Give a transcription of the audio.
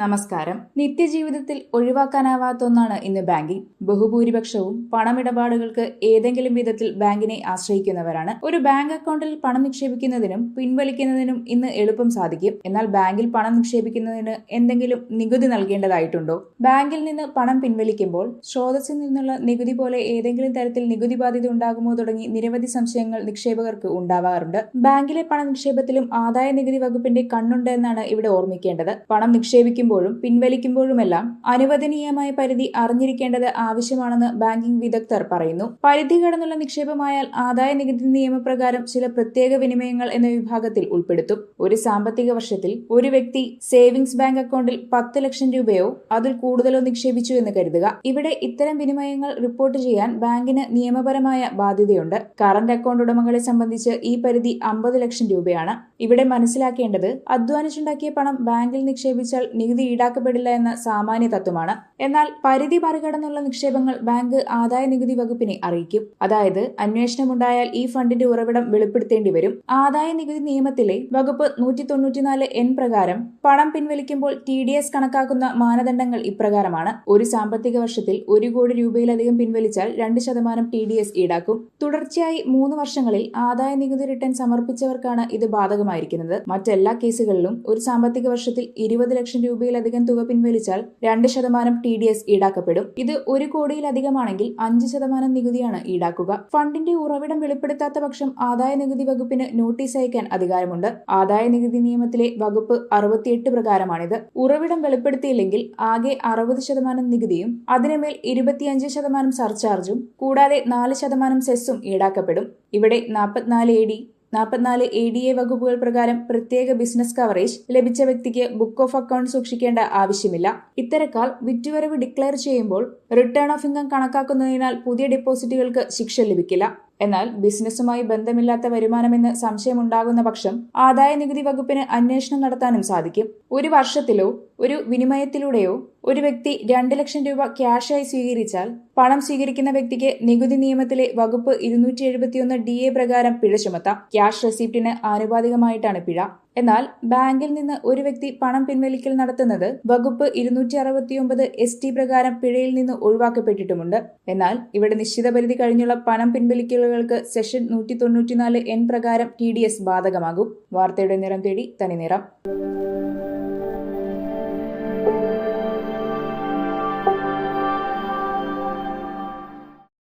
നമസ്കാരം. നിത്യജീവിതത്തിൽ ഒഴിവാക്കാനാവാത്ത ഒന്നാണ് ഇന്ന് ബാങ്കിംഗ്. ബഹുഭൂരിപക്ഷവും പണമിടപാടുകൾക്ക് ഏതെങ്കിലും വിധത്തിൽ ബാങ്കിനെ ആശ്രയിക്കുന്നവരാണ്. ഒരു ബാങ്ക് അക്കൗണ്ടിൽ പണം നിക്ഷേപിക്കുന്നതിനും പിൻവലിക്കുന്നതിനും ഇന്ന് എളുപ്പം സാധിക്കും. എന്നാൽ ബാങ്കിൽ പണം നിക്ഷേപിക്കുന്നതിന് എന്തെങ്കിലും നികുതി നൽകേണ്ടതായിട്ടുണ്ടോ? ബാങ്കിൽ നിന്ന് പണം പിൻവലിക്കുമ്പോൾ സ്രോതസ്സിൽ നിന്നുള്ള നികുതി പോലെ ഏതെങ്കിലും തരത്തിൽ നികുതി ബാധ്യത ഉണ്ടാകുമോ തുടങ്ങി നിരവധി സംശയങ്ങൾ നിക്ഷേപകർക്ക് ഉണ്ടാവാറുണ്ട്. ബാങ്കിലെ പണ നിക്ഷേപത്തിലും ആദായ നികുതി വകുപ്പിന്റെ കണ്ണുണ്ട് എന്നാണ് ഇവിടെ ഓർമ്മിക്കേണ്ടത്. പണം നിക്ഷേപിക്കുമ്പോഴും പിൻവലിക്കുമ്പോഴുമെല്ലാം അനുവദനീയമായ പരിധി അറിഞ്ഞിരിക്കേണ്ടത് ആവശ്യമാണെന്ന് ബാങ്കിംഗ് വിദഗ്ധർ പറയുന്നു. പരിധി കടന്നുള്ള നിക്ഷേപമായാൽ ആദായ നികുതി നിയമപ്രകാരം ചില പ്രത്യേക വിനിമയങ്ങൾ എന്ന വിഭാഗത്തിൽ ഉൾപ്പെടുത്തും. ഒരു സാമ്പത്തിക വർഷത്തിൽ ഒരു വ്യക്തി സേവിംഗ്സ് ബാങ്ക് അക്കൗണ്ടിൽ പത്ത് ലക്ഷം രൂപയോ അതിൽ കൂടുതലോ നിക്ഷേപിച്ചു എന്ന് കരുതുക. ഇവിടെ ഇത്തരം വിനിമയങ്ങൾ റിപ്പോർട്ട് ചെയ്യാൻ ബാങ്കിന് നിയമപരമായ ബാധ്യതയുണ്ട്. കറന്റ് അക്കൗണ്ട് ഉടമകളെ സംബന്ധിച്ച് ഈ പരിധി അമ്പത് ലക്ഷം രൂപയാണ്. ഇവിടെ മനസ്സിലാക്കേണ്ടത് അധ്വാനിച്ചുണ്ടാക്കിയ പണം ബാങ്കിൽ നിക്ഷേപിച്ചാൽ നികുതി ഈടാക്കപ്പെടില്ല എന്ന സാമാന്യ തത്വമാണ്. എന്നാൽ പരിധി മറികടന്നുള്ള നിക്ഷേപങ്ങൾ ബാങ്ക് ആദായ നികുതി വകുപ്പിനെ അറിയിക്കും. അതായത് അന്വേഷണമുണ്ടായാൽ ഈ ഫണ്ടിന്റെ ഉറവിടം വെളിപ്പെടുത്തേണ്ടി വരും. ആദായ നികുതി നിയമത്തിലെ വകുപ്പ് നൂറ്റി തൊണ്ണൂറ്റിനാല് എൻ പ്രകാരം പണം പിൻവലിക്കുമ്പോൾ ടി ഡി എസ് കണക്കാക്കുന്ന മാനദണ്ഡങ്ങൾ ഇപ്രകാരമാണ്. ഒരു സാമ്പത്തിക വർഷത്തിൽ ഒരു കോടി രൂപയിലധികം പിൻവലിച്ചാൽ രണ്ട് ശതമാനം ടി ഡി എസ് ഈടാക്കും. തുടർച്ചയായി മൂന്ന് വർഷങ്ങളിൽ ആദായ നികുതി റിട്ടേൺ സമർപ്പിച്ചവർക്കാണ് ഇത് ബാധകമായിരിക്കുന്നത്. മറ്റെല്ലാ കേസുകളിലും ഒരു സാമ്പത്തിക വർഷത്തിൽ ഇരുപത് ലക്ഷം രൂപയിലധികം തുക പിൻവലിച്ചാൽ രണ്ട് ശതമാനം ടി ഡി എസ് ഈടാക്കപ്പെടും. ഇത് ഒരു കോടിയിലധികമാണെങ്കിൽ അഞ്ച് ശതമാനം നികുതിയാണ് ഈടാക്കുക. ഫണ്ടിന്റെ ഉറവിടം വെളിപ്പെടുത്താത്ത പക്ഷം ആദായ നികുതി വകുപ്പിന് നോട്ടീസ് അയക്കാൻ അധികാരമുണ്ട്. ആദായ നികുതി നിയമത്തിലെ വകുപ്പ് അറുപത്തിയെട്ട് പ്രകാരമാണിത്. ഉറവിടം വെളിപ്പെടുത്തിയില്ലെങ്കിൽ ആകെ അറുപത് ശതമാനം നികുതിയും അതിനുമേൽ ഇരുപത്തിയഞ്ച് ശതമാനം സർചാർജും കൂടാതെ നാല് ശതമാനം സെസ്സും ഈടാക്കപ്പെടും. ഇവിടെ നാൽപ്പത്തിനാല് എ ഡി നാൽപ്പത്തിനാല് എ ഡി എ വകുപ്പുകൾ പ്രകാരം പ്രത്യേക ബിസിനസ് കവറേജ് ലഭിച്ച വ്യക്തിക്ക് ബുക്ക് ഓഫ് അക്കൗണ്ട് സൂക്ഷിക്കേണ്ട ആവശ്യമില്ല. ഇത്തരക്കാർ വിറ്റുവരവ് ഡിക്ലെയർ ചെയ്യുമ്പോൾ റിട്ടേൺ ഓഫ് ഇൻകം കണക്കാക്കുന്നതിനാൽ പുതിയ ഡെപ്പോസിറ്റുകൾക്ക് ശിക്ഷ ലഭിക്കില്ല. എന്നാൽ ബിസിനസ്സുമായി ബന്ധമില്ലാത്ത വരുമാനമെന്ന് സംശയമുണ്ടാകുന്ന പക്ഷം ആദായ നികുതി വകുപ്പിന് അന്വേഷണം നടത്താനും സാധിക്കും. ഒരു വർഷത്തിലോ ഒരു വിനിമയത്തിലൂടെയോ ഒരു വ്യക്തി രണ്ട് ലക്ഷം രൂപ ക്യാഷായി സ്വീകരിച്ചാൽ പണം സ്വീകരിക്കുന്ന വ്യക്തിക്ക് നികുതി നിയമത്തിലെ വകുപ്പ് ഇരുന്നൂറ്റി എഴുപത്തിയൊന്ന് ഡി എ പ്രകാരം പിഴ ചുമത്താം. ക്യാഷ് റെസിപ്റ്റിന് ആനുപാതികമായിട്ടാണ് പിഴ. എന്നാൽ ബാങ്കിൽ നിന്ന് ഒരു വ്യക്തി പണം പിൻവലിക്കൽ നടത്തുന്നത് വകുപ്പ് ഇരുന്നൂറ്റി അറുപത്തിയൊമ്പത് എസ് ടി പ്രകാരം പിഴയിൽ നിന്ന് ഒഴിവാക്കപ്പെട്ടിട്ടുമുണ്ട്. എന്നാൽ ഇവിടെ നിശ്ചിത പരിധി കഴിഞ്ഞുള്ള പണം പിൻവലിക്കലുകൾക്ക് സെഷൻ നൂറ്റി തൊണ്ണൂറ്റിനാല് എൻ പ്രകാരം ടി ഡി എസ് ബാധകമാകും. വാർത്തയുടെ നിറം തേടി തനി നിറം